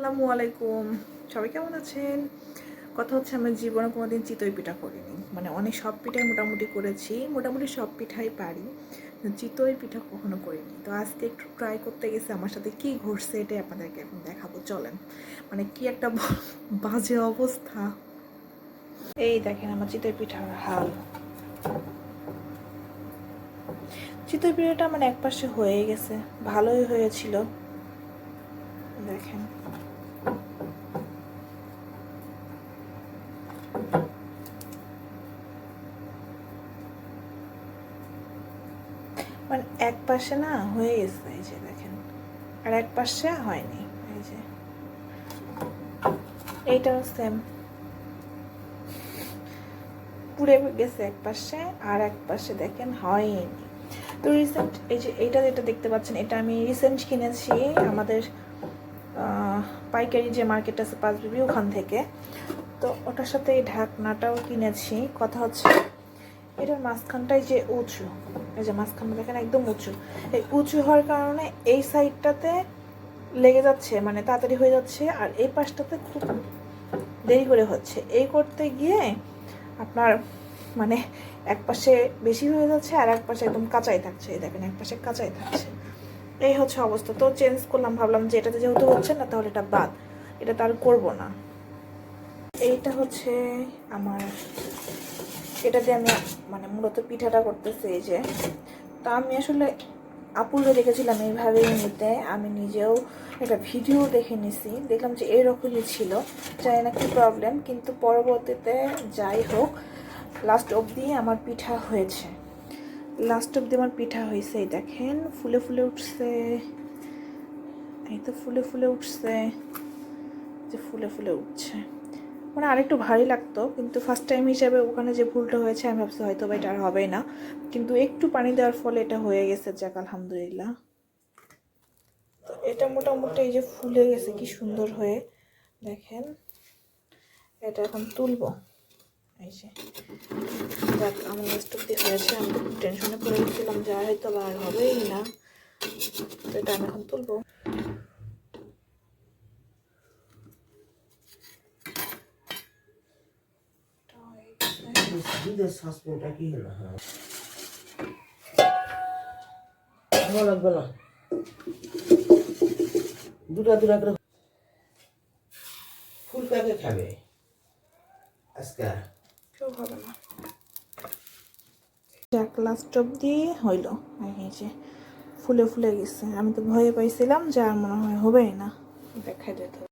আসসালামু আলাইকুম। সবাই কেমন আছেন? কথা হচ্ছে আমি জীবনে কোনোদিন চিতই পিঠা করিনি। মানে অনেক সব পিঠাই মোটামুটি করেছি, মোটামুটি সব পিঠাই পারি। চিতই পিঠা কখনো করিনি। তো আজকে একটু ট্রাই করতে গেছে আমার সাথে কি ঘটছে এটাই আপনাদেরকে এখন দেখাবো। চলেন। মানে কি একটা বাজে অবস্থা। এই দেখেন আমার চিতই পিঠার হাল। চিতই পিঠাটা মানে একপাশে হয়ে গেছে। ভালোই হয়েছিল। দেখেন। মানে এক পাশে না হয়ে গেছে এই যে দেখেন, আর এক পাশে হয়নি, এই যে। এইটাও সেম পুড়ে গেছে এক পাশে, আর এক পাশে দেখেন হয়নি। তো রিসেন্ট এই যে এইটা যেটা দেখতে পাচ্ছেন, এটা আমি রিসেন্ট কিনেছি আমাদের পাইকারি যে মার্কেট আছে পাঁচ বিবি, ওখান থেকে। তো ওটার সাথে এই ঢাকনাটাও কিনেছি। কথা হচ্ছে, এটার মাঝখানটাই যে উঁচু, এই যে মাঝখানটা দেখেন একদম উঁচু। এই উঁচু হওয়ার কারণে এই সাইডটাতে লেগে যাচ্ছে মানে তাড়াতাড়ি হয়ে যাচ্ছে, আর এই পাশটাতে খুব দেরি করে হচ্ছে। এই করতে গিয়ে আপনার মানে এক পাশে বেশি হয়ে যাচ্ছে, আর এক পাশে একদম কাঁচাই থাকছে। এই দেখেন এক পাশে কাঁচাই থাকছে। এই হচ্ছে অবস্থা। তো চেঞ্জ করলাম, ভাবলাম যে এটাতে যেহেতু হচ্ছে না, তাহলে এটা বাদ। এটা তো আর করব না। এইটা হচ্ছে আমার এটা দিয়ে আমি মানে মূলত পিঠাটা করতেছি যে। তা আমি আসলে আপুলে দেখেছিলাম এইভাবেই নিতে আমি নিজেও একটা ভিডিও দেখে নিছি। দেখলাম যে এরকমই ছিল, জানি না কি প্রবলেম কিন্তু পরবর্তীতে যাই হোক লাস্ট অবধি আমার পিঠা হয়েছে। লাস্ট অবধি আমার পিঠা হয়েছে এই দেখেন, ফুলে ফুলে উঠছে। এই তো ফুলে ফুলে উঠছে, যে ফুলে ফুলে উঠছে। মানে আরেকটু ভারী লাগতো, কিন্তু ফার্স্ট টাইম হিসাবে ওখানে যে ভুলটা হয়েছে, আমি ভাবছি হয়তো বা এটা আর হবে না। কিন্তু একটু পানি দেওয়ার ফলে এটা হয়ে গেছে, যাক, আলহামদুলিল্লাহ। তো এটা মোটামুটি এই যে ফুলে গেছে, কি সুন্দর হয়ে। দেখেন, এটা এখন তুলবো। যাক আমার লাস্ট হয়েছে আমি টেনশনে পড়ে গেছিলাম যে হয়তো আর হবেই না। তো এটা আমি এখন তুলবো। হয়ে। দুটা দুটা ফুল কাকে খাবে। আজকে কেউ হবে না। যাক লাস্ট অব্দি হইল। এই যে ফুলে ফুলে গেছে। আমি তো ভয়ে পাইছিলাম যে আর মনে হয় হবেই না। দেখা দিতে